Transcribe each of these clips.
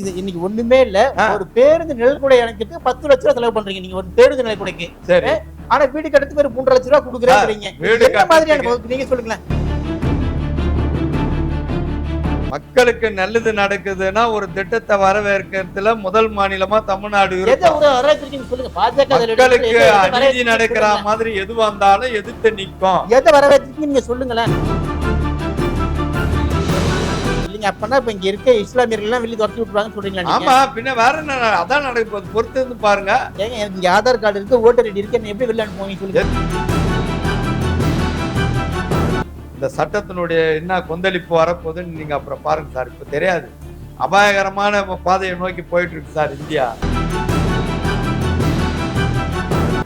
இது இன்னைக்கு ஒண்ணுமே இல்ல. ஒரு பேருந்து நிழல்குடை இணைக்கிறதுக்கு பத்து லட்ச ரூபா செலவு பண்றீங்க. நீங்க ஒரு பேருந்து நிழல்குடைக்கு சரி. ஆனா வீடு கட்டுறதுக்கு ஒரு மூன்றரை லட்ச ரூபா கொடுக்குறீங்க வீடு என்ன மாதிரியான? நீங்க சொல்லுங்களேன். மக்களுக்கு நல்லது நடக்குதுன்னா ஒரு திட்டத்தை வரவேற்கிறதுல முதல் மாநிலமா தமிழ்நாடு மக்களுக்கு அநீதி நடக்கிற. மாதிரி எது வந்தாலும் எதிர்த்து நிக்கும். எதை வரவேற்கிறீங்க நீங்க சொல்லுங்களேன். இல்லைங்க அப்பனா இப்ப இங்க இருக்க இஸ்லாமியர்கள் எல்லாம் வெளியே துரத்தி விட்டுருவாங்கன்னு சொல்றீங்களா நீங்க? ஆமா பின்ன வேற என்ன அதான் நடக்க போகுது பொறுத்து இருந்து பாருங்க. ஏங்க எனக்கு இங்க ஆதார் கார்டு இருக்கு ஓட்டர் ஐடி இருக்கு எப்படி வெளில அனுப்புவீங்க சொல்லுங்க. இந்த சட்டத்தினுடைய என்ன கொந்தளிப்பு வரப்போகுதுன்னு நீங்க அப்புறம் பாருங்க சார் இப்ப தெரியாது. அபாயகரமான பாதையை நோக்கி போயிட்டு இருக்கு சார் இந்தியா.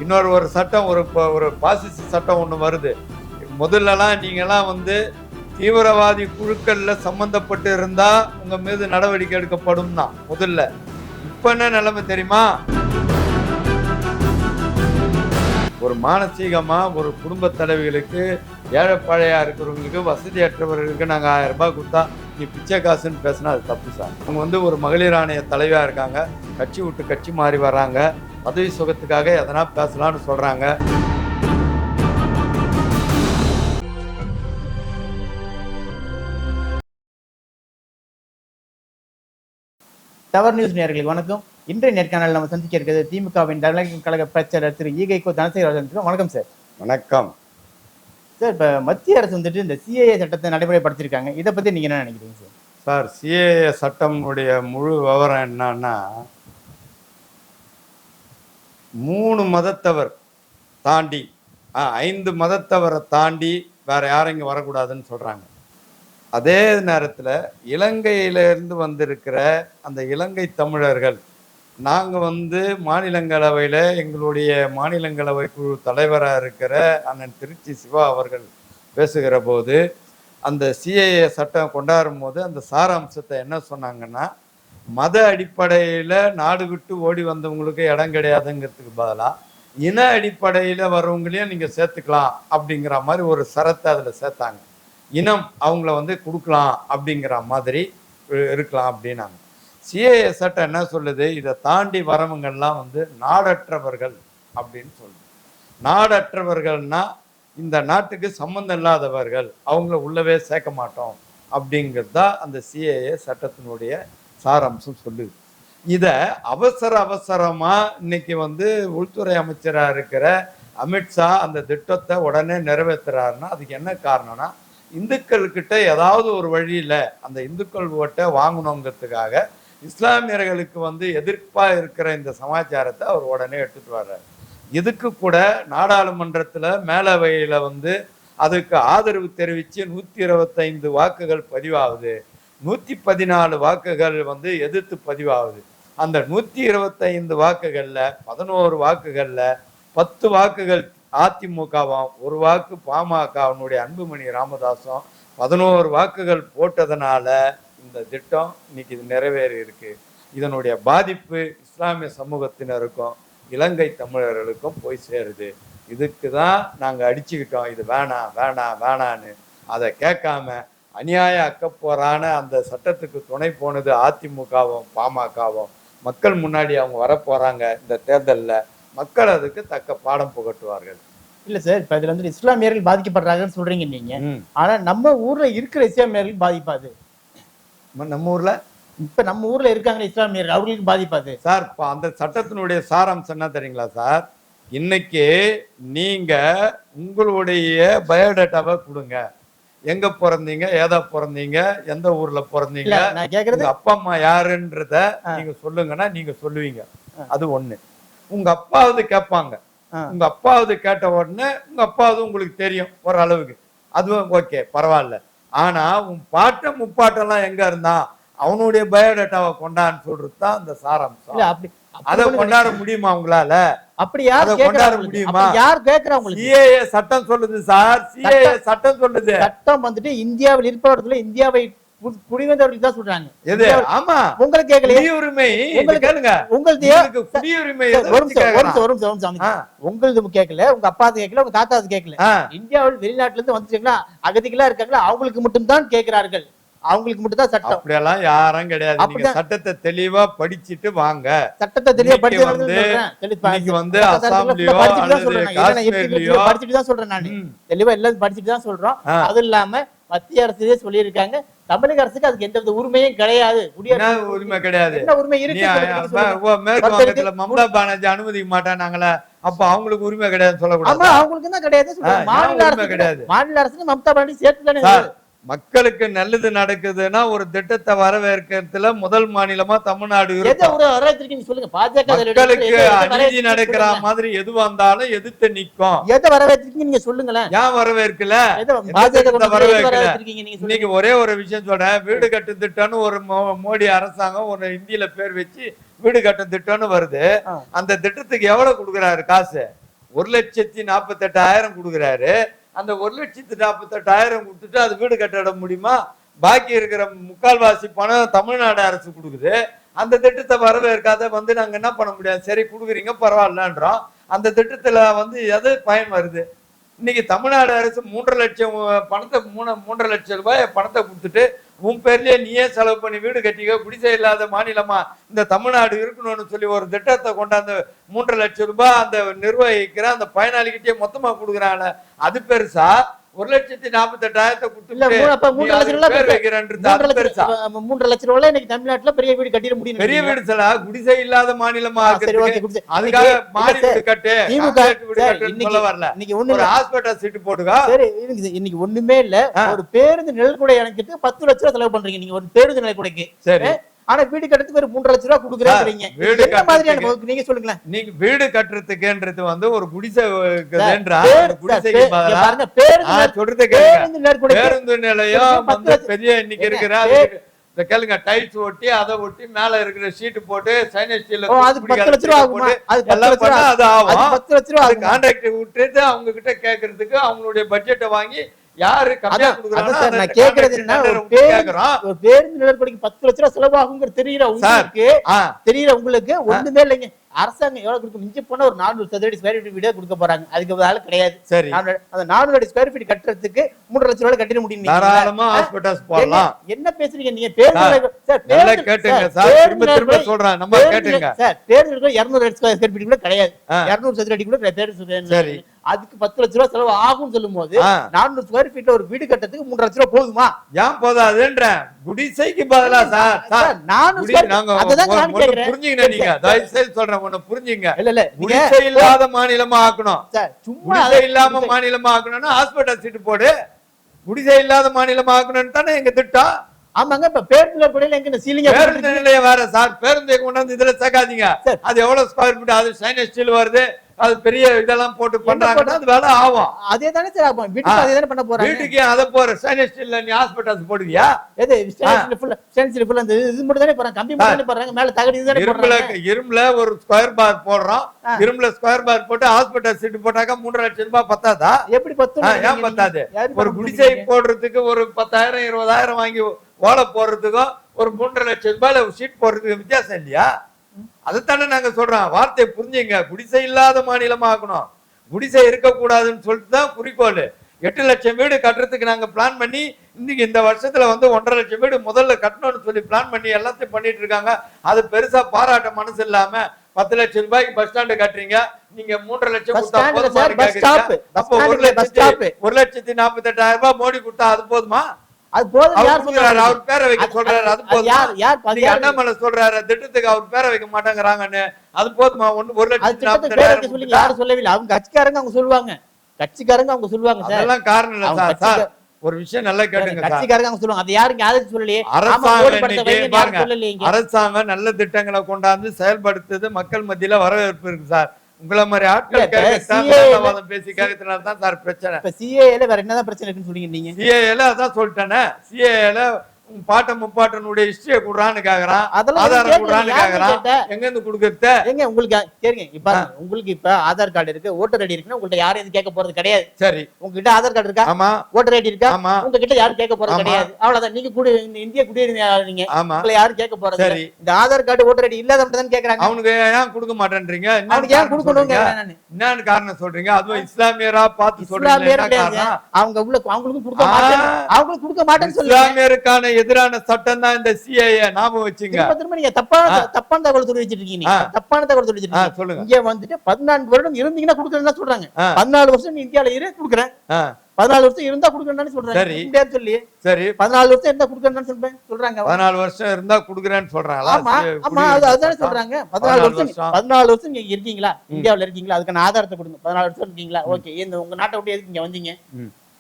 இன்னொரு ஒரு சட்டம் ஒரு ஒரு பாசிச சட்டம் ஒண்ணு வருது. முதல்லலாம் நீங்கெல்லாம் வந்து தீவிரவாதி குழுக்கள்ல சம்பந்தப்பட்டு இருந்தா உங்க மீது நடவடிக்கை எடுக்கப்படும் தான் முதல்ல. இப்ப என்ன நிலைமை தெரியுமா? ஒரு மானசீகமா ஒரு குடும்ப தலைவிகளுக்கு ஏழை இருக்கிறவங்களுக்கு வசதியற்றவர்களுக்கு நாங்க ஆயிரம் ரூபாய் கொடுத்தா நீ பிச்சை காசுன்னு பேசினா அது தப்பு சார். அவங்க வந்து ஒரு மகளிர் ஆணைய தலைவியா இருக்காங்க. கட்சி விட்டு கட்சி மாறி வர்றாங்க. பதவி சுகத்துக்காக எதனா பேசலாம்னு சொல்றாங்க. டவர் நியூஸ் நேயர்களுக்கு வணக்கம். இன்றைய நேர்காணல் நம்ம சந்திக்க இருக்கிறது திமுகவின் தலைமை கழக பிரச்சாரர் திரு ஈகைக்கோ தனசேகர் வணக்கம் சார். வணக்கம். சார் இப்ப மத்திய அரசு வந்துட்டு இந்த சிஏஏ சட்டத்தை நடைமுறைப்படுத்திருக்காங்க. இதை பத்தி நீங்க என்ன நினைக்கிறீங்க சார்? சார் சிஏஏ சட்டமுடைய முழு விவரம் என்னன்னா மூணு மதத்தவர் தாண்டி ஐந்து மதத்தவரை தாண்டி வேற யாரும் இங்க வரக்கூடாதுன்னு சொல்றாங்க. அதே நேரத்தில் இலங்கையிலேருந்து வந்திருக்கிற அந்த இலங்கை தமிழர்கள் நாங்கள் வந்து மாநிலங்களவையில் எங்களுடைய மாநிலங்களவை குழு தலைவராக இருக்கிற அண்ணன் திருச்சி சிவா அவர்கள் பேசுகிற போது அந்த சிஏஏ சட்டம் கொண்டாடும் போது அந்த சாராம்சத்தை என்ன சொன்னாங்கன்னா மத அடிப்படையில் நாடு விட்டு ஓடி வந்தவங்களுக்கு இடம் கிடையாதுங்கிறதுக்கு பதிலாக இன அடிப்படையில் வர்றவங்களையும் நீங்கள் சேர்த்துக்கலாம் அப்படிங்கிற மாதிரி ஒரு சரத்தை அதில் சேர்த்தாங்க. இனம் அவங்கள வந்து கொடுக்கலாம் அப்படிங்கிற மாதிரி இருக்கலாம் அப்படின்னாங்க. சிஏஏ சட்டம் என்ன சொல்லுது? இதை தாண்டி வரவங்கள்லாம் வந்து நாடற்றவர்கள் அப்படின்னு சொல்லுது. நாடற்றவர்கள்னா இந்த நாட்டுக்கு சம்மந்தம் இல்லாதவர்கள் அவங்கள உள்ளவே சேர்க்க மாட்டோம் அப்படிங்கிறது தான் அந்த சிஏஏ சட்டத்தினுடைய சாராம்சம் சொல்லுது. இதை அவசர அவசரமாக இன்னைக்கு வந்து உள்துறை அமைச்சராக இருக்கிற அமித்ஷா அந்த திட்டத்தை உடனே நிறைவேற்றுறாருன்னா அதுக்கு என்ன காரணம்னா இந்துக்கள்கிட்ட ஏதாவது ஒரு வழியில் அந்த இந்துக்கள் ஓட்டை வாங்கணுங்கிறதுக்காக இஸ்லாமியர்களுக்கு வந்து எதிர்ப்பாக இருக்கிற இந்த சமாச்சாரத்தை அவர் உடனே எடுத்துட்டு வர்றார். இதுக்கு கூட நாடாளுமன்றத்தில் மேலவையில் வந்து அதுக்கு ஆதரவு தெரிவித்து நூற்றி இருபத்தைந்து வாக்குகள் பதிவாகுது. நூற்றி பதினாலு வாக்குகள் வந்து எதிர்த்து பதிவாகுது. அந்த நூற்றி இருபத்தைந்து வாக்குகளில் பதினோரு வாக்குகளில் பத்து வாக்குகள் அதிமுகவும் ஒரு வாக்கு பாமகவினுடைய அன்புமணி ராமதாசும் பதினோரு வாக்குகள் போட்டதுனால இந்த திட்டம் இன்னைக்கு இது நிறைவேறி இருக்கு. இதனுடைய பாதிப்பு இஸ்லாமிய சமூகத்தினருக்கும் இலங்கை தமிழர்களுக்கும் போய் சேருது. இதுக்கு தான் நாங்கள் அடிச்சுக்கிட்டோம். இது வேணாம் வேணாம் வேணான்னு அதை கேட்காம அநியாய அக்கப்போரான அந்த சட்டத்துக்கு துணை போனது அதிமுகவும் பாமகவும். மக்கள் முன்னாடி அவங்க வரப்போகிறாங்க இந்த தேர்தலில். மக்கள் அதுக்கு தக்க பாடம் புகட்டுவார்கள். இல்ல சார் இப்ப இதுல வந்து இஸ்லாமியர்கள் பாதிக்கப்படுறாங்கன்னு சொல்றீங்க நீங்க. ஆனா நம்ம ஊர்ல இருக்கிற இஸ்லாமியர்கள் பாதிப்பாது. நம்ம- நம்ம ஊர்ல? இப்ப நம்ம ஊர்ல இருக்காங்க இஸ்லாமியர்கள் அவர்களுக்கு பாதிப்பாது. சார் இப்போ அந்த சட்டத்தினுடைய சாராம்சம் என்ன தெரியுங்களா சார்? இன்னைக்கு நீங்க உங்களுடைய பயோடேட்டாவை கொடுங்க. எங்க பிறந்தீங்க ஏதா பிறந்தீங்க எந்த ஊர்ல பிறந்தீங்க? அப்பா அம்மா யாருன்றத. நீங்க சொல்லுங்கன்னா நீங்க சொல்லுவீங்க. அது ஒண்ணு. உங்க அப்பாவது கேட்பாங்க. உங்க அப்பாவது கேட்ட உடனே உங்க அப்பாவது உங்களுக்கு தெரியும் ஓரளவுக்கு அதுவும் ஓகே பரவாயில்ல. ஆனா உன் பாட்டன் முப்பாட்டெல்லாம் எங்க இருந்தான் அவனுடைய பயோடேட்டாவை கொண்டான்னு சொல்றது தான் அந்த சாராம்சம். அப்படி அதை கொண்டாட முடியுமா உங்களால? அப்படி யார் கொண்டாட? முடியுமா? யார் கேக்குறா உங்களுக்கு? சிஏஏ சட்டம் சொல்லுது சார். சிஏஏ சட்டம் சொல்லுது. சட்டம் வந்துட்டு இந்தியாவில் இருப்பவர்கள இந்தியாவை கு- குடிவந்தவர்களுக்கு தான் சொல்றாங்க. எது? ஆமா. உங்களுக்கு குடியுரிமை. உங்களுக்கு- கேளுங்க. உங்களுக்கு குடியுரிமை ஒரு நிமிஷம் ஒரு கேட்கல உங்க அப்பாது கேட்கல உங்க தாத்தாது கேட்கல. இந்தியாவில் வெளிநாட்டுல இருந்து வந்துட்டீங்களா அகதிகளா இருக்காங்களா? அவங்களுக்கு மட்டும்தான் கேட்கிறார்கள் அவங்களுக்கு மட்டும் தான் சட்டம். அப்படியெல்லாம் யாரும் கிடையாது. நீங்க. சட்டத்தை தெளிவா படிச்சிட்டு வாங்க. சட்டத்தை தெளிவா படிச்சு வந்து- அசாம்லயோ படிச்சுட்டு தான் சொல்றேன் நான். தெளிவா எல்லாம் படிச்சுட்டு தான் சொல்றோம். அது இல்லாம மத்திய அரசே சொல்லியிருக்காங்க. தமிழக அரசுக்கு அதுக்கு எந்த வித உரிமையும் கிடையாது. உரிமை கிடையாது? உரிமை இருக்கு மம்தா பானர்ஜி அனுமதிக்க மாட்டானாங்களே? அப்ப அவங்களுக்கு உரிமை கிடையாதுன்னு சொல்லக்கூடாது? அவங்களுக்கு தான் கிடையாது. மாநில அரசு கிடையாது? மாநில அரசு மம்தா பானர்ஜி சேர்த்து தானே மக்களுக்கு நல்லது நடக்குதுன்னா ஒரு திட்டத்தை வரவேற்கிறதுல முதல் மாநிலமா தமிழ்நாடு மக்களுக்கு அநீதி நடக்கிற. மாதிரி எது வந்தாலும் எதிர்த்து நிக்கும் எதை வரவேற்றிருக்கீங்க நீங்க சொல்லுங்களேன். ஏன் வரவேற்கல? வரவேற்கல? இன்னைக்கு ஒரே ஒரு விஷயம் சொல்றேன். வீடு கட்டு திட்டம்னு ஒரு மோடி அரசாங்கம் ஒரு இந்தியில பேர் வச்சு வீடு கட்டும் திட்டம்னு வருது. அந்த திட்டத்துக்கு எவ்வளவு கொடுக்குறாரு காசு? ஒரு லட்சத்தி நாற்பத்தெட்டாயிரம் கொடுக்குறாரு. அந்த ஒரு லட்சத்தி நாற்பத்தெட்டாயிரம் கொடுத்துட்டு அது வீடு கட்டிட முடியுமா? பாக்கி இருக்கிற முக்கால்வாசி பணம் தமிழ்நாடு அரசு கொடுக்குது. அந்த திட்டத்தை வரவேற்காத வந்து நாங்கள் என்ன பண்ண முடியாது? சரி கொடுக்குறீங்க பரவாயில்லன்றோம் அந்த திட்டத்தில் வந்து எது பயன் வருது? இன்னைக்கு தமிழ்நாடு அரசு மூன்றரை லட்சம் பணத்தை மூணு மூன்றரை லட்சம் ரூபாய் பணத்தை கொடுத்துட்டு உன் பேர்லயே நீயே செலவு பண்ணி வீடு கட்டிக்க குடிசை இல்லாத மாநிலமா இந்த தமிழ்நாடு இருக்கணும்னு சொல்லி ஒரு திட்டத்தை கொண்டாந்து மூன்றரை லட்சம் ரூபாய் அந்த நிர்வகிக்கிற அந்த பயனாளிகிட்டே மொத்தமா கொடுக்குறாங்க அது பெருசா? ஒரு லட்சத்தி நாற்பத்தெட்டாயிரத்தை மூன்றரை அதுக்கு லட்சம் ரூபாய் இன்னைக்கு தமிழ்நாட்டுல பெரிய வீடு கட்டிட முடியும் பெரிய வீடு சில குடிசை இல்லாத மாநிலமா அதுக்காக வீடு கட்டு. திமுக வரல. இன்னைக்கு ஒண்ணு. ஹாஸ்பிட்டல் சீட்டு போட்டுக்கா. சரி இன்னைக்கு ஒண்ணுமே இல்ல. ஒரு பேருந்து நிழல்குடை இணைக்கிறதுக்கு பத்து லட்ச ரூபாய் செலவு பண்றீங்க. நீங்க ஒரு பேருந்து நிழல்குடைக்கு சரி. ஆனா வீடு கட்டுறதுக்கு ஒரு மூன்றரை லட்ச ரூபாய் கொடுக்குறீங்க வீடு என்ன மாதிரியான? நீங்க சொல்லுங்களேன். நீங்க வீடு கட்டுறதுக்குன்றது வந்து ஒரு குடிசை பாருங்க பேருந்து நிலையம் வந்து பெரிய இன்னைக்கு இருக்கிற இந்த கேளுங்க டைல்ஸ் ஒட்டி அதை ஒட்டி மேல இருக்கிற ஷீட் போட்டு சைனஸ் ஸ்டீல்ல ஓ, அது பத்து லட்ச ரூபா ஆகுமா? அது பத்து லட்ச ரூபா ஆகும். பத்து லட்ச ரூபா கான்ட்ராக்ட் விட்டுட்டு அவங்க கிட்ட கேக்குறதுக்கு அவங்களுடைய பட்ஜெட்டை வாங்கி யாரு நான் கேக்குறது என்ன, ஒரு பேருந்து- நிழல்குடைக்கு பத்து லட்ச ரூபாய் செலவாகுங்கிற தெரியற உங்களுக்கு. ஆ, தெரியற உங்களுக்கு. ஒண்ணுமே இல்லைங்க. அரசாங்கம் எவ்வளவு கொடுக்கும்? மிஞ்சி போனா ஒரு நானூறு சதுரடி ஸ்கொயர் ஃபீட் வீடே கொடுக்க போறாங்க. அதுக்கு வேலை கிடையாது. சரி. அந்த நானூறு அடி ஸ்கொயர் ஃபீட் கட்டுறதுக்கு மூன்று லட்ச ரூபாய் கட்டிட முடியும்? என்ன- பேசுறீங்க நீங்க? பேருந்து சார், கேட்டுங்க சார், திரும்ப திரும்ப சொல்றேன். நம்ம கேட்டுங்க. சார், பேருந்து நிலையம் 200 அடி ஸ்கொயர் ஃபீட் கூட கிடையாது. ஆ. 200 சதுர அடி கூட பேருந்து. அதுக்கு பத்து லட்ச ரூபாய் செலவு ஆகும்னு சொல்லும் போது நானூறு ஸ்கொயர் ஃபீட்ல ஒரு வீடு கட்டுறதுக்கு மூன்று லட்ச ரூபாய் போதுமா? ஏன் போதாதுன்ற? குடிசைக்கு பதிலா சார் சார் சார், நானூறு குடி- ஸ்கொயர் நாங்க அததான் ஒண்ணு- நான் ஒண்ணு கேக்குறேன். புரிஞ்சுங்க நீங்க. தயவு செய்து சொல்றேன் ஒண்ணு புரிஞ்சுங்க. இல்ல இல்ல குடிசை இல்லாத மாநிலமா ஆக்கணும். சும்மா இல்லாம மாநிலமா ஆக்கணும்னா ஹாஸ்பிட்டல் சீட்டு போடு. குடிசை இல்லாத மாநிலமா ஆக்கணும்னு தானே எங்க திட்டம்? ஆமாங்க இப்ப பேருந்து நிலையம் எங்க சீலிங்க பேருந்து நிலையம் வேற சார். பேருந்தை கொண்டாந்து இதுல சேர்க்காதீங்க. சார். அது எவ்வளவு ஸ்கொயர் ஃபீட் அது சைனஸ் ஸ்டீல் வருது. அது பெரிய இதெல்லாம் போட்டு பண்றாங்கன்னா அது வேலை ஆகும். அதே தானே சார் ஆகும் வீட்டுக்கு. அதே தானே பண்ண போறாங்க? வீட்டுக்கு அதை போற சைனஸ் ஸ்டீல்ல நீ ஹாஸ்பிட்டல்ஸ் போடுவியா? எது ஸ்டெயின்லெஸ் ஃபுல் ஸ்டெயின்லெஸ் ஃபுல் அந்த இது மட்டும் தானே போறாங்க கம்பி மட்டும் தானே போறாங்க மேல தகடு இது தானே போறாங்க இரும்புல ஒரு ஸ்கொயர் பார் போடுறோம். இரும்புல ஸ்கொயர் பார் போட்டு ஹாஸ்பிட்டல் சீட்டு போட்டாக்கா மூன்றரை லட்சம் ரூபாய் பத்தாதா? எப்படி பத்து ஏன் பத்தாது? ஒரு குடிசை போடுறதுக்கு ஒரு பத்தாயிரம் இருபதாயிரம் வாங்கி ஓலை போடுறதுக்கும் ஒரு மூன்றரை லட்சம் ரூபாயில ஷீட் போடுறதுக்கு வித்தியாசம் இல்லையா? அதைத்தானே நாங்க சொல்றோம். வார்த்தையை புரிஞ்சுங்க. குடிசை இல்லாத மாநிலமா ஆக்கணும் குடிசை இருக்கக்கூடாதுன்னு சொல்லிட்டு தான் குறிக்கோள். எட்டு லட்சம் வீடு கட்டுறதுக்கு நாங்க பிளான் பண்ணி இன்னைக்கு இந்த வருஷத்துல வந்து ஒன்றரை லட்சம் வீடு முதல்ல கட்டணும்னு சொல்லி பிளான் பண்ணி எல்லாத்தையும் பண்ணிட்டு இருக்காங்க. அது பெருசா பாராட்ட மனசு இல்லாம பத்து லட்சம் ரூபாய்க்கு பஸ் ஸ்டாண்டு கட்டுறீங்க. நீங்க மூன்றரை லட்சம் கொடுத்தா அப்போ ஒரு லட்சத்தி ஒரு லட்சத்தி நாற்பத்தி எட்டாயிரம் ரூபாய் மோடி கொடுத்தா அது போதுமா? அது போதும் அவர் யார் சொல்றாரு அவர் பேரை வைக்க சொல்றாரு அது போதுமா? யார் யார் அண்ணாமலை சொல்றாரு திட்டத்துக்கு அவர் பேரை வைக்க மாட்டேங்கிறாங்கன்னு. அது போதுமா? ஒண்ணு ஒரு எட்டாயிரம் சொல்லி? யாரும் சொல்லவே இல்லை அவங்க கட்சிக்காரங்க அவங்க சொல்லுவாங்க. கட்சிக்காரங்க அவங்க சொல்லுவாங்க சார். அதெல்லாம் காரணம் இல்ல சார். ஒரு விஷயம் நல்லா கேட்டுங்க கட்சிக்காரங்க அவங்க சொல்லுவாங்க. அது யாருங்க யாருக்கு சொல்லலையே. அரசாங்கம். யாரும் அரசாங்கம் நல்ல திட்டங்களை கொண்டாந்து செயல்படுத்துது. மக்கள் மத்தியில வரவேற்பு இருக்கு சார். உங்களை மாதிரி ஆட்கள் பேசி கேட்கறதுனால தான் சார் பிரச்சனை. இப்ப சிஏல வேற என்னதான் பிரச்சனை இருக்குன்னு சொல்றீங்க நீங்க? சிஏல அதான் சொல்லிட்டேனே. சிஏல பாட்ட முப்பாட்டனுடைய ஹிஸ்டரிய குடுறான்னு கேக்குறான் அதெல்லாம் ஆதாரம் குடுறான்னு கேக்குறான்? எங்க இருந்து குடுக்கறது? ஏங்க உங்களுக்கு கேளுங்க இப்ப உங்களுக்கு இப்ப ஆதார் கார்டு இருக்கு ஓட்டர் ஐடி இருக்குன்னா உங்கள்ட்ட யாரும் எதுவும் கேட்க போறது கிடையாது. சரி. உங்ககிட்ட ஆதார் கார்டு இருக்கா? ஆமா. ஓட்டர் ஐடி இருக்கா? ஆமா. உங்ககிட்ட யாரும் கேட்க போறது. கிடையாது. அவ்வளவுதான். நீங்க கூட இந்த இந்திய குடியுரிமையாளர் ஆமா. உங்களை யாரும் கேட்க போறது சரி. இந்த ஆதார் கார்டு ஓட்டர் ஐடி இல்லாதவங்க தான் கேக்குறாங்க? அவனுக்கு ஏன் கொடுக்க மாட்டேன்றீங்க? அவனுக்கு ஏன் கொடுக்கணும் என்னன்னு காரணம் சொல்றீங்க? அதுவும் இஸ்லாமியரா பார்த்து சொல்றீங்க அவங்க உள்ள அவங்களுக்கு கொடுக்க. மாட்டேன் அவங்களுக்கு கொடுக்க மாட்டேன்னு சொல்லுங்க. இஸ்லாமியருக்கான எதிரான சட்டம் தான் இந்த சிஏஏ ஞாபகம் வச்சுங்க. நீங்க தப்பான. தப்பான தகவல் சொல்லி. ஆ. தப்பான தகவல் சொல்லி இருக்கீங்க. சொல்லுங்க. இங்க வந்துட்டு பதினான்கு வருடம் இருந்தீங்கன்னா கொடுக்குறேன்னு சொல்றாங்க. பதினாலு வருஷம் நீ இந்தியால இரு கொடுக்குறேன். பதினாலு வருஷம் இருந்தா கொடுக்குறேன்னு சொல்றாங்க. சொல்லி. சரி. பதினாலு வருஷம் இருந்தா கொடுக்குறேன்னு சொல்றேன் சொல்றாங்க. பதினாலு வருஷம் இருந்தா குடுக்குறேன்னு சொல்றாங்களா? ஆமா. ஆமா. அது அதுதானே சொல்றாங்க. பதினாலு வருஷம். பதினாலு வருஷம் நீங்க இருக்கீங்களா? இந்தியாவுல இருக்கீங்களா? அதுக்கான ஆதாரத்தை கொடுங்க. பதினாலு வருஷம் இருக்கீங்களா? ஓகே. இந்த உங்க நாட்டை விட்டு எதுக்கு இங்க வந்தீங்க.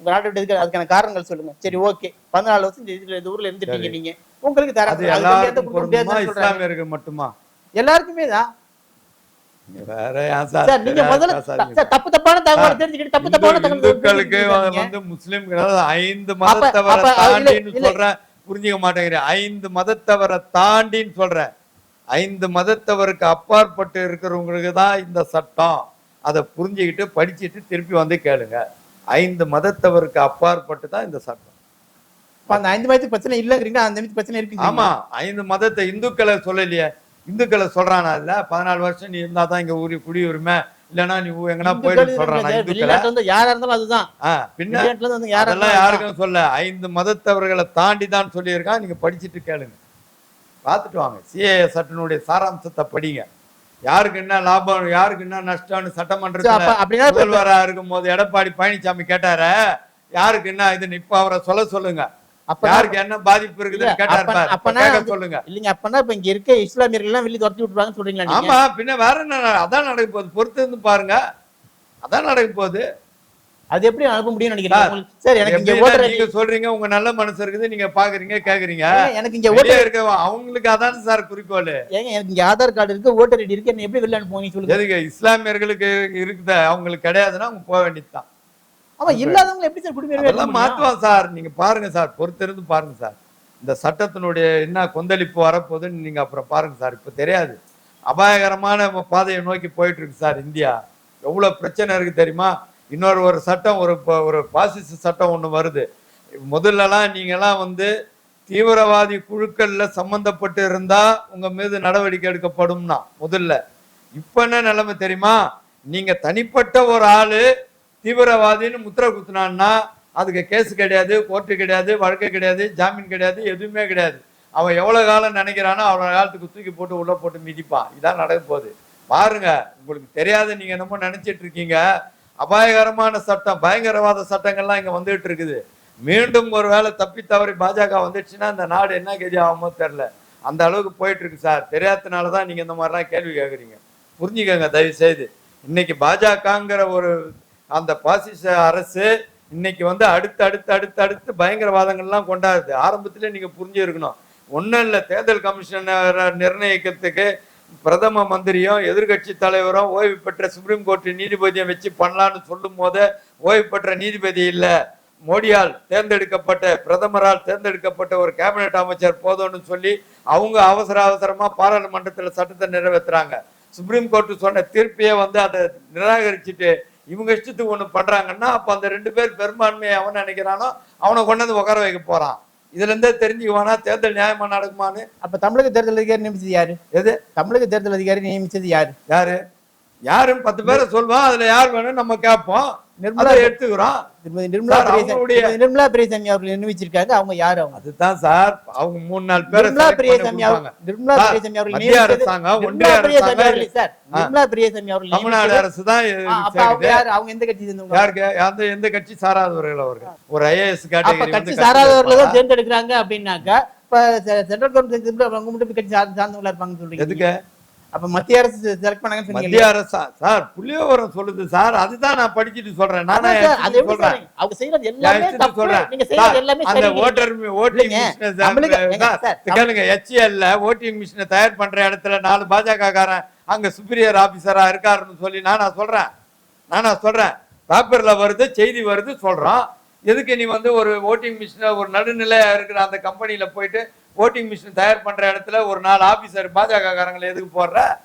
உங்க நாட்டை விட்டு எதுக்கு அதுக்கான காரணங்கள் சொல்லுங்க. சரி ஓகே. பதினாலு வருஷம் இந்த ஊர்ல இருந்துட்டீங்க நீங்க. உங்களுக்கு தர இஸ்லாமியருக்கு மட்டுமா? எல்லாருக்குமே தான். தப்பு தப்பான தகவல் தெரிஞ்சுக்கிட்டு தப்பு தப்பான இந்து- தகவல் இந்துக்களுக்கு தெரிஞ்சுக்கிட்டு வந்து முஸ்லிம்கள் ஐந்து மதத்தவரை தாண்டின்னு. சொல்றேன் புரிஞ்சுக்க மாட்டேங்கிறேன் ஐந்து மதத்தவரை தாண்டின்னு சொல்றேன் ஐந்து மதத்தவருக்கு அப்பாற்பட்டு இருக்கிறவங்களுக்கு தான் இந்த சட்டம். அதை புரிஞ்சுக்கிட்டு படிச்சுட்டு திருப்பி வந்து கேளுங்க. ஐந்து மதத்தவருக்கு அப்பாற்பட்டு தான் இந்த சட்டம். அந்த ஐந்து மதத்துக்கு பிரச்சனை இல்லங்கிறீங்க அந்த பிரச்சனை இருக்கு ஆமா ஐந்து மதத்தை இந்துக்களை சொல்லலையே. இந்துக்களை சொல்றானா இல்ல? பதினாலு வருஷம் நீ இருந்தா தான் இங்க ஊரி குடியுரிமை இல்லைன்னா நீ எங்கனா போயிட்டு சொல்றானா இந்துக்களை? இருந்து யாரா இருந்தாலும் அதுதான். பின்ன வெளிநாட்டுல இருந்து வந்து யாரா அதெல்லாம் இருந்தாலும் யாருக்கும் சொல்ல. ஐந்து மதத்தவர்களை தாண்டி தான் சொல்லியிருக்கான். நீங்க படிச்சுட்டு கேளுங்க. பார்த்துட்டு வாங்க. சிஏ சட்டனுடைய சாராம்சத்தை படிங்க. யாருக்கு என்ன லாபம் யாருக்கு என்ன நஷ்டம்னு சட்டமன்றத்துல அப்ப அப்படின்னா இப்ப- முதல்வரா இருக்கும் போது எடப்பாடி பழனிசாமி கேட்டாரு? யாருக்கு என்ன இது இப்ப அவரை சொல்ல சொல்லுங்க. அப்ப யாருக்கு என்ன பாதிப்பு இருக்குதுன்னு கேட்டாரு அப்பனா சொல்லுங்க. இல்லைங்க அப்பனா இப்ப இங்க இருக்க இஸ்லாமியர்கள் எல்லாம் வெளியே துரத்தி விட்டுருவாங்கன்னு சொல்றீங்களா நீங்க? ஆமா பின்ன வேற என்ன அதான் நடக்க போகுது பொறுத்து இருந்து பாருங்க. அதான் நடக்க போகுது. அது எப்படி அனுப்ப முடியும்னு நினைக்கிறீங்க? சார், எனக்கு இங்க ஓட்டர் நீங்க சொல்றீங்க உங்க நல்ல மனசு இருக்குது நீங்க பாக்குறீங்க கேக்குறீங்க. எனக்கு இங்க ஓட்டர் இருக்க அவங்களுக்கு அதான் சார் குறிக்கோள். ஏங்க எனக்கு இங்க ஆதார் கார்டு இருக்கு ஓட்டர் ஐடி இருக்கு என்ன எப்படி வெளில அனுப்புவீங்க சொல்லுங்க. எதுக்கு இஸ்லாமியர்களுக்கு இருக்குது? அவங்களுக்கு கிடையாதுன்னா அவங்க போக வேண்டியதுதான். ஆமா இல்லாதவங்க எப்படி சார் முடியும்? மாத்துவான் சார். நீங்க பாருங்க சார் பொறுத்திருந்து பாருங்க சார். இந்த சட்டத்தினுடைய என்ன கொந்தளிப்பு வரப்போகுதுன்னு நீங்க அப்புறம் பாருங்க சார். இப்ப தெரியாது. அபாயகரமான பாதையை நோக்கி போயிட்டு இருக்கு சார் இந்தியா. எவ்வளவு பிரச்சனை இருக்கு தெரியுமா? இன்னொரு ஒரு சட்டம் ஒரு ப- ஒரு பாசிச சட்டம் ஒன்று வருது. முதல்லலாம் நீங்கள்லாம் வந்து தீவிரவாதி குழுக்களில் சம்மந்தப்பட்டு இருந்தால் உங்கள் மீது நடவடிக்கை எடுக்கப்படும்னா முதல்ல. இப்போ என்ன நிலைமை தெரியுமா? நீங்கள் தனிப்பட்ட ஒரு ஆள் தீவிரவாதின்னு முத்திரை குத்துனான்னா அதுக்கு கேஸ் கிடையாது கோர்ட்டு கிடையாது வழக்கு கிடையாது ஜாமீன் கிடையாது எதுவுமே கிடையாது. அவன் எவ்வளோ காலம் நினைக்கிறானோ அவ்வளோ காலத்துக்கு தூக்கி போட்டு உள்ளே போட்டு மிதிப்பான். இதான் நடக்க போகுது. பாருங்க உங்களுக்கு தெரியாத நீங்கள் என்னமோ நினச்சிட்டு இருக்கீங்க. அபாயகரமான சட்டம் பயங்கரவாத சட்டங்கள்லாம் இங்கே வந்துகிட்டு இருக்குது. மீண்டும் ஒரு வேளை தப்பி தவறி பாஜக வந்துடுச்சுன்னா இந்த நாடு என்ன கதி ஆகுமோ தெரில அந்த அளவுக்கு போயிட்டுருக்கு சார். தெரியாதனால தான் நீங்கள் இந்த மாதிரிலாம் கேள்வி கேட்குறீங்க. புரிஞ்சுக்கோங்க தயவு செய்து இன்னைக்கு பாஜகங்கிற ஒரு அந்த பாசிச அரசு இன்னைக்கு வந்து அடுத்து அடுத்து அடுத்து அடுத்து பயங்கரவாதங்கள்லாம் கொண்டாடுது. ஆரம்பத்திலே நீங்கள் புரிஞ்சிருக்கணும். ஒன்றும் இல்லை தேர்தல் கமிஷனை நிர்ணயிக்கிறதுக்கு பிரதம மந்திரியும் எதிர்க்கட்சி தலைவரும் ஓய்வு பெற்ற சுப்ரீம் கோர்ட் நீதிபதியை வச்சு பண்ணலான்னு சொல்லும் போதே ஓய்வு பெற்ற நீதிபதி இல்லை. மோடியால் தேர்ந்தெடுக்கப்பட்ட பிரதமரால் தேர்ந்தெடுக்கப்பட்ட ஒரு கேபினெட் அமைச்சர் போதும்னு சொல்லி அவங்க அவசர அவசரமாக பாராளுமன்றத்தில் சட்டத்தை நிறைவேற்றுறாங்க சுப்ரீம் கோர்ட்டு சொன்ன தீர்ப்பையே வந்து அதை நிராகரிச்சுட்டு இவங்க இஷ்டத்துக்கு ஒன்று பண்ணுறாங்கன்னா அப்போ அந்த ரெண்டு பேர் பெரும்பான்மையை அவன் நினைக்கிறானோ அவனை கொண்டு வந்து உட்கார வைக்க போகிறான் இதுல இருந்தே தெரிஞ்சுக்குவானா? தேர்தல் நியாயமா நடக்குமான்னு? அப்ப தமிழக தேர்தல் அதிகாரி நியமிச்சது யாரு? எது? தமிழக தேர்தல் அதிகாரி நியமிச்சது யாரு? யாரு? யாருன்னு பத்து பேரை சொல்லுவான் அதுல யார் வேணும் நம்ம கேட்போம். நிர்மலா எடுத்துக்கிறோம். நிர்மலா நிர்மலா பிரியசாமி அவர்கள் நியமிச்சிருக்காங்க அவங்க யாரு அவங்க? அதுதான் சார் அவங்க மூணு நாலு பேரை நிர்மலா பிரியசாமி கொடுப்பாங்க. நிர்மலா பிரியசாமி அவர்கள் மத்திய அரசாங்கம் ஒன்றிய பிரியசாமி அரசாங்கம் அவர்கள் சார். நிர்மலா பிரியசாமி அவர்கள் தமிழ்நாடு அரசு தான் அவங்க அவங்க எந்த கட்சி சேர்ந்தவங்க? யாருக்கு? அந்த எந்த கட்சி சாராதவர்கள் அவர்கள்? ஒரு ஐஏஎஸ் அப்ப கேட்டகரி கட்சி சாராதவர்கள் தான் தேர்ந்தெடுக்கிறாங்க அப்படின்னாக்கா இப்ப சென்ட்ரல் கவர்மெண்ட் அவங்க மட்டும் கட்சி சார்ந்த- சார்ந்தவங்களா இருப்பாங்கன்னு சொல்றீங்க எதுக்கு? அப்ப மத்திய அரசு செலக்ட் பண்ணாங்கன்னு சொன்னீங்க மத்திய அரசா? சார் புள்ளியோவரம் சொல்லுது. சார் அதுதான் நான் படிச்சுட்டு சொல்றேன். நானே அது எப்படி சொல்றேன். சார் அவங்க செய்யறது எல்லாமே தப்பு. சொல்றேன். நீங்க செய்யறது எல்லாமே அந்த சரி ஓட்டர் ஓட்டிங் இல்லைங்க, ஏங்க, சார், கேளுங்க ஹெச்எல்ல ஓட்டிங் மிஷினை தயார் பண்ற இடத்துல நாலு பாஜக காரன் அங்க சுப்பீரியர் ஆபீசரா இருக்காருன்னு சொல்லி நானா சொல்றேன். நானா சொல்றேன். பேப்பர்ல வருது செய்தி வருது சொல்றோம். எதுக்கு நீ வந்து ஒரு ஓட்டிங் மிஷினை ஒரு நடுநிலையா இருக்கிற அந்த கம்பெனில போயிட்டு ஓட்டிங் மிஷின் தயார் பண்ற இடத்துல ஒரு நாலு ஆபீசர் பாஜக காரங்களை எதுக்கு போடுற?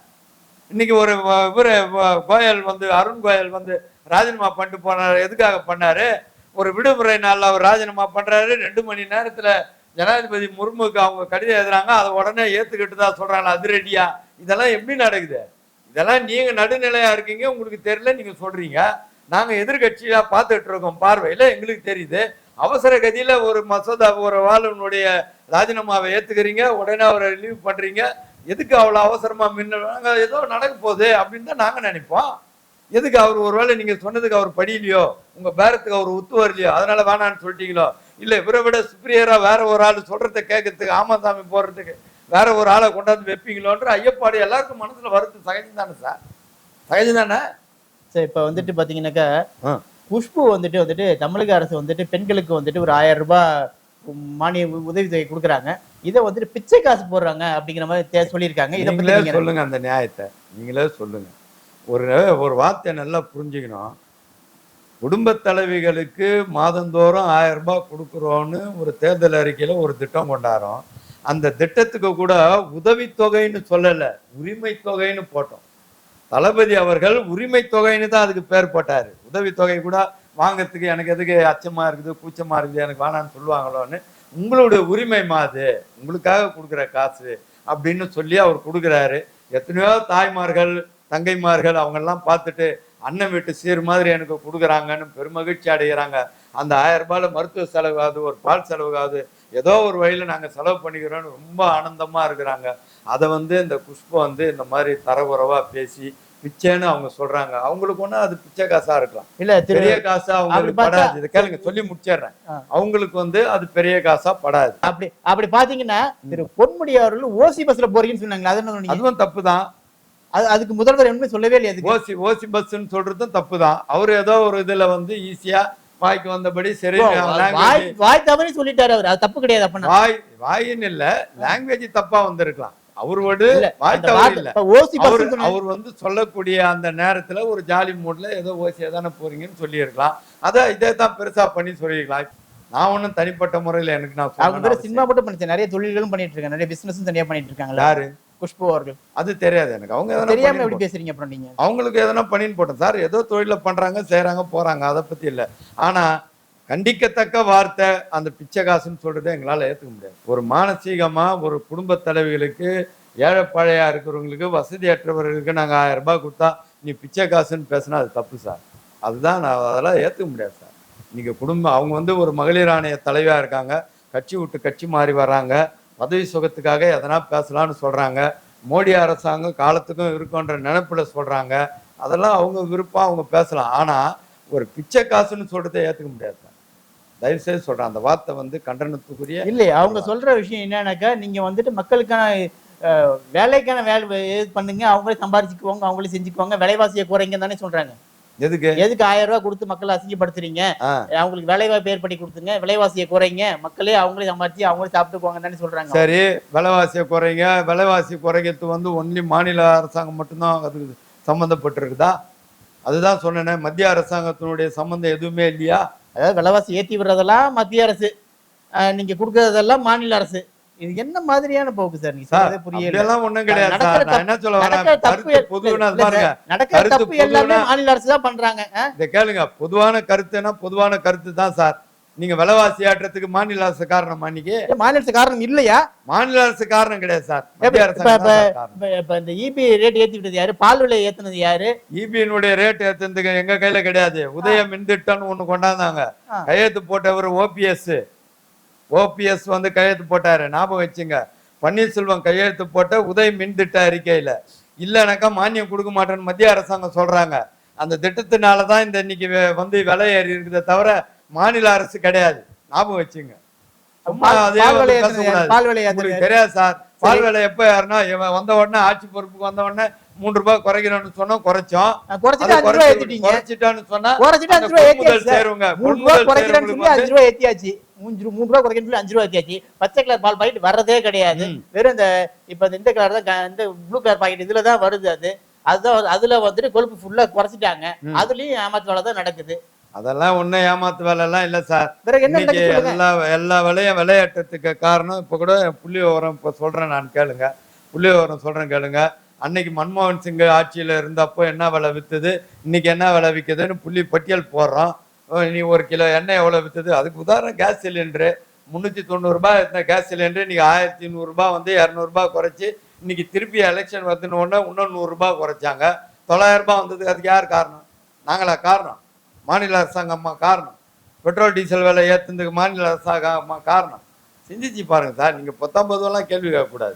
இன்னைக்கு ஒரு இவர் இவரு கோயல் வந்து அருண் கோயல் வந்து ராஜினாமா பண்ணிட்டு போனார். எதுக்காக பண்ணாரு? ஒரு விடுமுறை நாளில் அவர் ராஜினாமா பண்றாரு. ரெண்டு மணி நேரத்தில் ஜனாதிபதி முர்முக்கு அவங்க கடிதம் எழுதுறாங்க. அதை உடனே ஏத்துக்கிட்டு தான் சொல்றாங்க. அதிரடியா. இதெல்லாம் எப்படி நடக்குது? இதெல்லாம் நீங்க நடுநிலையா இருக்கீங்க. உங்களுக்கு தெரியல. நீங்க சொல்றீங்க. நாங்கள் எதிர்கட்சியாக பார்த்துட்டு இருக்கோம். பார்வையில் எங்களுக்கு தெரியுது. அவசர கதியில ஒரு மசோதா ஒரு வாளுனுடைய ராஜினாமாவை ஏத்துக்கிறீங்க உடனே அவரை ரிலீவ் பண்றீங்க. எதுக்கு அவ்வளவு அவசரமா மின்ன ஏதோ நடக்க போகுது அப்படின்னு தான் நாங்க நினைப்போம். எதுக்கு அவர் ஒருவேளை நீங்க சொன்னதுக்கு அவர் படியிலையோ உங்க பேரத்துக்கு அவர் ஒத்து வரலையோ அதனால வேணான்னு சொல்லிட்டீங்களோ? இல்ல இவரை விட சுப்ரியரா வேற ஒரு ஆள் சொல்றத கேட்கறதுக்கு ஆமாசாமி போடுறதுக்கு வேற ஒரு ஆளை கொண்டாந்து வைப்பீங்களோன்ற ஐயப்பாடு எல்லாருக்கும் மனசுல வருது. சகஜம் தானே சார் சகஜம் தானே? சரி இப்ப வந்துட்டு பாத்தீங்கன்னாக்கா ஆ. குஷ்பு வந்துட்டு வந்துட்டு தமிழக அரசு வந்துட்டு பெண்களுக்கு வந்துட்டு ஒரு ஆயிரம் ரூபாய் மானிய உதவித்தொகை கொடுக்குறாங்க. இதை வந்துட்டு பிச்சை காசு போடுறாங்க அப்படிங்கிற மாதிரி சொல்லியிருக்காங்க. இதை சொல்லுங்க அந்த நியாயத்தை. நீங்களே சொல்லுங்க. ஒரு ஒரு வார்த்தை நல்லா புரிஞ்சுக்கணும். குடும்பத் தலைவிகளுக்கு மாதந்தோறும் ஆயிரம் ரூபாய் கொடுக்குறோன்னு ஒரு தேர்தல் அறிக்கையில ஒரு திட்டம் கொண்டாடுறோம். அந்த திட்டத்துக்கு கூட உதவித்தொகைன்னு சொல்லல உரிமை தொகைன்னு போட்டோம். தளபதி அவர்கள் உரிமை தொகைன்னு தான் அதுக்கு பேர் போட்டார். உதவித்தொகை கூட வாங்கிறதுக்கு எனக்கு எதுக்கு அச்சமாக இருக்குது கூச்சமாக இருக்குது எனக்கு வேணான்னு சொல்லுவாங்களோன்னு உங்களுடைய உரிமை மாது உங்களுக்காக கொடுக்குற காசு அப்படின்னு சொல்லி அவர் கொடுக்குறாரு. எத்தனையோ தாய்மார்கள் தங்கைமார்கள் அவங்கெல்லாம் பார்த்துட்டு அண்ணன் வீட்டு சீர் மாதிரி எனக்கு கொடுக்குறாங்கன்னு பெருமகிழ்ச்சி அடைகிறாங்க அந்த ஆயிரம் ரூபாயில மருத்துவ செலவாகுது ஒரு பால் செலவுக்காவது ஏதோ ஒரு வழியில் நாங்கள் செலவு பண்ணிக்கிறோன்னு ரொம்ப ஆனந்தமாக இருக்கிறாங்க. அதை வந்து இந்த குஷ்பு வந்து இந்த மாதிரி தரகுறவா பேசி பிச்சைன்னு அவங்க சொல்றாங்க. அவங்களுக்கு ஒண்ணு அது பிச்சை காசா இருக்கலாம். இல்ல பெரிய காசா அவங்களுக்கு படாது. இதை கேளுங்க சொல்லி முடிச்சிடுறேன். அவங்களுக்கு வந்து அது பெரிய காசா படாது. அப்படி அப்படி பாத்தீங்கன்னா திரு பொன்முடி அவர்கள் ஓசி பஸ்ல போறீங்கன்னு சொன்னாங்களா அது என்ன சொன்னீங்க? அதுவும் தப்பு தான் அது அதுக்கு முதல்வர் என்ன சொல்லவே இல்லையா ஓசி ஓசி பஸ்ன்னு சொல்றதும் தப்பு தான் அவர் ஏதோ ஒரு இதுல வந்து ஈஸியா வாய்க்கு வந்தபடி சரி வாய் வாய் தவறி சொல்லிட்டாரு அவர். அது தப்பு கிடையாது வாய் வாயின்னு இல்ல லாங்குவேஜ் தப்பா வந்திருக்கலாம். இப்ப ஓசி அவர் அவர் வந்து சொல்லக்கூடிய அந்த நேரத்துல ஒரு ஜாலி மூட்ல ஏதோ ஓசியா தானே போறீங்கன்னு சொல்லியிருக்கலாம். அதான் இதே தான் பெருசா பண்ணி சொல்லியிருக்கலாம். நான் ஒண்ணும் தனிப்பட்ட முறையில எனக்கு நான் அவங்க சினிமா மட்டும் பண்ணிச்சு. நிறைய தொழில்களும் பண்ணிட்டு இருக்காங்க நிறைய பிசினஸும் தனியா பண்ணிட்டு இருக்காங்களா யாரு? குஷ்பு அவர்கள். அது தெரியாது எனக்கு. அவங்க தெரியாம எப்படி பேசுறீங்க அப்புறம் நீங்க? அவங்களுக்கு எதனா பண்ணின்னு போட்டோம் சார் ஏதோ தொழில பண்றாங்க செய்றாங்க போறாங்க. அதை பத்தி இல்ல. ஆனா கண்டிக்கத்தக்க வார்த்தை அந்த பிச்சைக்காசுன்னு சொல்கிறத எங்களால் ஏற்றுக்க முடியாது. ஒரு மானசீகமாக ஒரு குடும்ப தலைவிகளுக்கு ஏழைப்பாழையாக இருக்கிறவங்களுக்கு வசதியற்றவர்களுக்கு நாங்கள் ஆயிரம் ரூபாய் கொடுத்தா நீ பிச்சை காசுன்னு பேசினா அது தப்பு சார். அதுதான் நான் அதெல்லாம் ஏற்றுக்க முடியாது சார். இன்றைக்கி குடும்பம் அவங்க வந்து ஒரு மகளிர் ஆணைய தலைவியாக இருக்காங்க கட்சி விட்டு கட்சி மாறி வர்றாங்க பதவி சுகத்துக்காக எதனா பேசலான்னு சொல்கிறாங்க மோடி அரசாங்கம் காலத்துக்கும் இருக்குன்ற நினைப்பில் சொல்கிறாங்க அதெல்லாம் அவங்க விருப்பம் அவங்க பேசலாம். ஆனால் ஒரு பிச்சை காசுன்னு சொல்கிறத ஏற்றுக்க முடியாது சார் தயவு செய்து சொல்றேன் அந்த வார்த்தை வந்து கண்டனத்துக்குரிய இல்ல அவங்க சொல்ற விஷயம் என்னன்னாக்கா நீங்க வந்துட்டு மக்களுக்கான வேலைக்கான வேலை இது பண்ணுங்க அவங்களே சம்பாதிச்சுக்குவாங்க அவங்களே செஞ்சுக்குவாங்க விலைவாசியை குறைங்க தானே சொல்றாங்க. எதுக்கு? எதுக்கு ஆயிரம் ரூபாய் கொடுத்து மக்களை அசிங்கப்படுத்துறீங்க. அவங்களுக்கு வேலை வாய்ப்பு ஏற்படுத்தி கொடுத்துங்க விலைவாசியை குறைங்க மக்களே அவங்களே சம்பாதிச்சு அவங்களே சாப்பிட்டுக்குவாங்க தானே சொல்றாங்க. சரி விலைவாசியை குறைங்க விலைவாசி குறைக்கிறது வந்து ஒன்லி மாநில அரசாங்கம் மட்டும்தான் அதுக்கு சம்மந்தப்பட்டிருக்குதா அதுதான் சொன்னேனே மத்திய அரசாங்கத்தினுடைய சம்மந்தம் எதுவுமே இல்லையா? அதாவது விலைவாசி ஏத்தி விடுறதெல்லாம் மத்திய அரசு நீங்க கொடுக்கறதெல்லாம் மாநில அரசு. இது என்ன மாதிரியான போக்கு சார்? நீங்க சார் சொல்றதே புரியல அப்படியெல்லாம் ஒண்ணும் கிடையாது என்ன சொல்ல வரேன்? தப்பு பொதுவான பாருங்க. நடக்கிற தப்பு எல்லாமே மாநில அரசு தான் பண்றாங்க? இதை கேளுங்க. பொதுவான கருத்துனா பொதுவான கருத்து தான் சார். நீங்க விலைவாசி ஏற்றத்துக்கு மாநில அரசு காரணமா இன்னைக்கு? ஏன் மாநில அரசு காரணம் இல்லையா? மாநில அரசு காரணம் கிடையாது சார். இப்ப- இந்த இபி ரேட் ஏத்தி விட்டது யாரு? பால் விலை ஏத்துனது யாரு? இபியினுடைய ரேட் ஏத்துறதுக்கு எங்க கையில கிடையாது. உதய மின் திட்டம்னு ஒண்ணு கொண்டாந்தாங்க. கையெழுத்து போட்டவர் ஓபிஎஸ் ஓபிஎஸ் வந்து கையெழுத்து போட்டாரு. ஞாபகம் வச்சுங்க. பன்னீர்செல்வம் கையெழுத்து போட்ட உதய மின் திட்ட அறிக்கையில இல்லைனாக்கா மானியம் கொடுக்க மாட்டேன்னு மத்திய அரசாங்கம் சொல்றாங்க. அந்த திட்டத்தினால தான் இந்த இன்னைக்கு வந்து விலை ஏறி இருக்குதே தவிர மாநில அரசு கிடையாது. ஞாபகம் வச்சுங்க? தெரியாது சார். பால் விலை எப்ப யாருன்னா இவன் வந்த உடனே ஆட்சி பொறுப்புக்கு வந்த உடனே மூன்று ரூபாய் குறைக்கிறோம்னு சொன்னோம் குறைச்சோம். குறைச்சிட்டான்னு சொன்னா. சேருவங்க ஏத்தியாச்சு மூணு மூணு ரூபாய் குறைக்கிறேன்னு சொல்லி அஞ்சு ரூபாய் ஏத்தியாச்சு. பச்சை கலர் பால் பாக்கெட் வர்றதே கிடையாது. வெறும் இந்த இப்ப இந்த கலர் தான் இந்த ப்ளூ கலர் பாக்கெட் இதுல தான் வருது அது. அதுதான் அதுல வந்துட்டு கொழுப்பு ஃபுல்லா குறைச்சிட்டாங்க. அதுலயும் ஏமாத்து வேலை தான் நடக்குது. அதெல்லாம் ஒண்ணும் ஏமாத்து வேலை எல்லாம் இல்ல சார் இன்னைக்கு எல்லா எல்லா விலையும் விளையாட்டத்துக்கு காரணம். இப்ப கூட புள்ளி விவரம் இப்ப சொல்றேன் நான் கேளுங்க. புள்ளி விவரம் சொல்றேன் கேளுங்க. அன்னைக்கு மன்மோகன் சிங் ஆட்சியில இருந்தப்போ என்ன விலை வித்துது? இன்னைக்கு என்ன விலை விக்குதுன்னு புள்ளி பட்டியல் போடுறோம். நீ ஒரு கிலோ எண்ணெய் எவ்வளவு வித்துது? அதுக்கு உதாரணம் கேஸ் சிலிண்டரு. முன்னூத்தி தொண்ணூறு ரூபாய் இருந்த கேஸ் சிலிண்டர். இன்னைக்கு ஆயிரத்தி நூறு ரூபாய் வந்து இருநூறு ரூபாய் குறைச்சு இன்னைக்கு திருப்பி எலெக்ஷன் வந்துன உடனே இன்னும் நூறு ரூபாய் குறைச்சாங்க. தொள்ளாயிரம் ரூபாய் வந்ததுக்கு அதுக்கு யார் காரணம்? நாங்களா காரணம்? மாநில அரசாங்கம்மா காரணம். பெட்ரோல் டீசல் விலை ஏற்றுனதுக்கு மாநில அரசாங்கம் காரணம். சிந்திச்சு பாருங்க சார் நீங்க பத்தொன்பதுலாம் கேள்வி கேட்கக்கூடாது.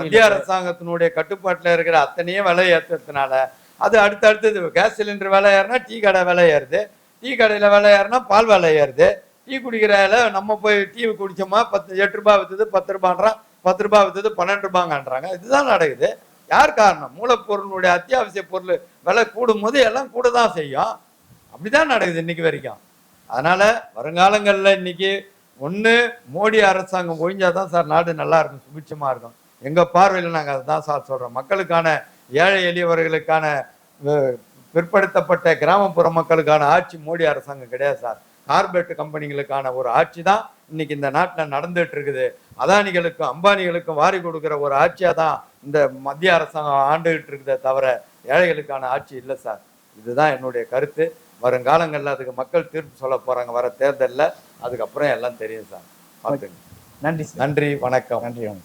மத்திய அரசாங்கத்தினுடைய கட்டுப்பாட்டுல இருக்கிற அத்தனையும் விலை ஏற்றதுனால அது அடுத்தடுத்தது கேஸ் சிலிண்டர் விலை ஏறினா டீ கடை விலை ஏறுது. டீ கடையில விலை ஏறினா பால் விலை ஏறுது. டீ குடிக்கிறதுல நம்ம போய் டீ குடிச்சோமா பத்து எட்டு ரூபாய் வித்துது பத்து ரூபான்றான் பத்து ரூபாய் வித்துது பன்னெண்டு ரூபாங்கன்றாங்க இதுதான் நடக்குது. யார் காரணம்? மூலப்பொருளுடைய அத்தியாவசிய பொருள் விலை கூடும் போது எல்லாம் கூட தான் செய்யும். அப்படிதான் நடக்குது இன்னைக்கு வரைக்கும். அதனால வருங்காலங்களில் இன்னைக்கு ஒன்று மோடி அரசாங்கம் ஒழிஞ்சாதான் சார் நாடு நல்லா இருக்கும் சுபிட்சமாக இருக்கும். எங்கள் பார்வையில் நாங்கள் அதுதான் சார் சொல்கிறோம் மக்களுக்கான ஏழை எளியவர்களுக்கான பிற்படுத்தப்பட்ட கிராமப்புற மக்களுக்கான ஆட்சி மோடி அரசாங்கம் கிடையாது சார். கார்பரேட் கம்பெனிகளுக்கான ஒரு ஆட்சி தான் இன்னைக்கு இந்த நாட்டில் நடந்துட்டு இருக்குது. அதானிகளுக்கும் அம்பானிகளுக்கும் வாரி கொடுக்குற ஒரு ஆட்சியாக தான் இந்த மத்திய அரசாங்கம் ஆண்டுகிட்டு இருக்குதே தவிர ஏழைகளுக்கான ஆட்சி இல்லை சார். இதுதான் என்னுடைய கருத்து. வருங்காலங்கள்ல அதுக்கு மக்கள் தீர்ப்பு சொல்ல போறாங்க வர தேர்தல்ல அதுக்கப்புறம் எல்லாம் தெரியும் சார். பார்த்துங்க. நன்றி சார். நன்றி வணக்கம். நன்றி வணக்கம்.